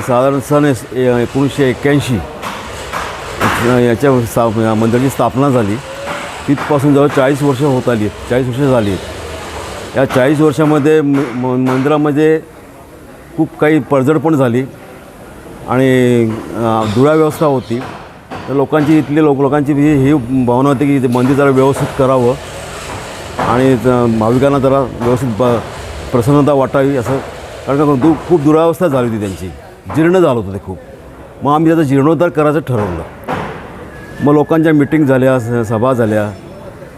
साधारण सन एस- ए- एकोणीसशे एक्क्याऐंशी. याच्या स्थाप या मंदिराची स्थापना झाली. तिथपासून जवळ चाळीस वर्ष होत आली आहेत चाळीस वर्ष झाली आहेत. या चाळीस वर्षामध्ये म मंदिरामध्ये खूप काही पडझड पण झाली आणि अ, दुराव्यवस्था होती. तर लोकांची इथली लोक लोकांची ही ही भावना होती की ते मंदिर जरा व्यवस्थित करावं आणि भाविकांना जरा व्यवस्थित ब प्रसन्नता वाटावी असं. कारण का दु खूप दुरावस्था झाली होती त्यांची. जीर्ण झालं होतं ते खूप. मग आम्ही त्याचा जीर्णोद्धार करायचं ठरवलं. मग लोकांच्या मिटिंग झाल्या स- सभा झाल्या.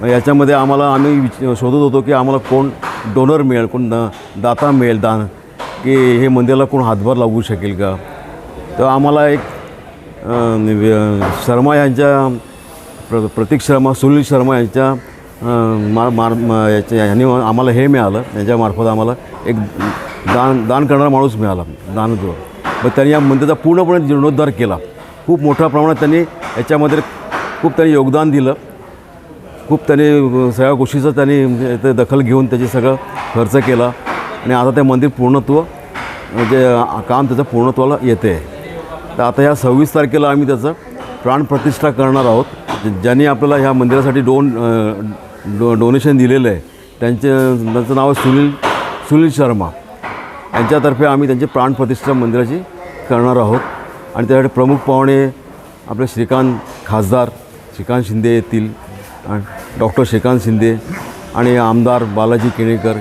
मग याच्यामध्ये आम्हाला आम्ही विच शोधत होतो की आम्हाला कोण डोनर मिळेल कोण दाता मिळेल दान की हे मंदिराला कोण हातभार लागू शकेल का? तर आम्हाला एक शर्मा यांच्या प्र प्रतीक शर्मा सुनील शर्मा यांच्या मार मार याच्या ह्यांनी आम्हाला हे मिळालं. यांच्यामार्फत आम्हाला एक दान दान करणारा माणूस मिळाला दानद्रो मग त्यांनी या मंदिराचा पूर्णपणे जीर्णोद्धार केला. खूप मोठ्या प्रमाणात त्यांनी याच्यामध्ये खूप त्यांनी योगदान दिलं. खूप त्यांनी सगळ्या गोष्टीचं त्यांनी ते दखल घेऊन त्याची सगळं खर्च केला. आणि आता ते मंदिर पूर्णत्व म्हणजे काम त्याचं पूर्णत्वाला येते आहे तर आता ह्या सव्वीस तारखेला आम्ही त्याचं प्राणप्रतिष्ठा करणार आहोत. ज्यांनी आपल्याला ह्या मंदिरासाठी डोन डो डोनेशन दिलेलं आहे. त्यांचे त्यांचं नाव आहे सुनील सुनील शर्मा. यांच्यातर्फे आम्ही त्यांची प्राणप्रतिष्ठा मंदिराची करणार आहोत. आणि त्यासाठी प्रमुख पाहुणे आपले श्रीकांत खासदार श्रीकांत शिंदे येतील आणि डॉक्टर श्रीकांत शिंदे आणि आमदार बालाजी केणेकर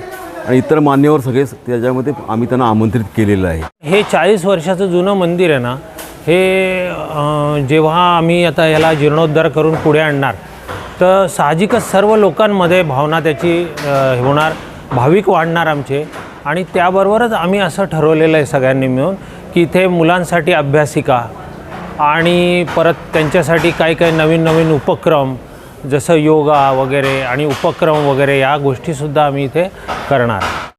आणि इतर मान्यवर सगळे त्याच्यामध्ये आम्ही त्यांना आमंत्रित केलेलं आहे. हे चाळीस वर्षाचं जुनं मंदिर आहे ना हे जेव्हा आम्ही आता याला जीर्णोद्धार करून पुढे आणणार तर साहजिकच सर्व लोकांमध्ये भावना त्याची होणार भाविक वाढणार आमचे. आणि त्याबरोबरच आम्ही असं ठरवलेलं आहे सगळ्यांनी मिळून की इथे मुलांसाठी अभ्यासिका आणि परत त्यांच्यासाठी काही काही नवीन नवीन उपक्रम जसं योगा वगैरे आणि उपक्रम वगैरे या गोष्टीसुद्धा आम्ही इथे करणार.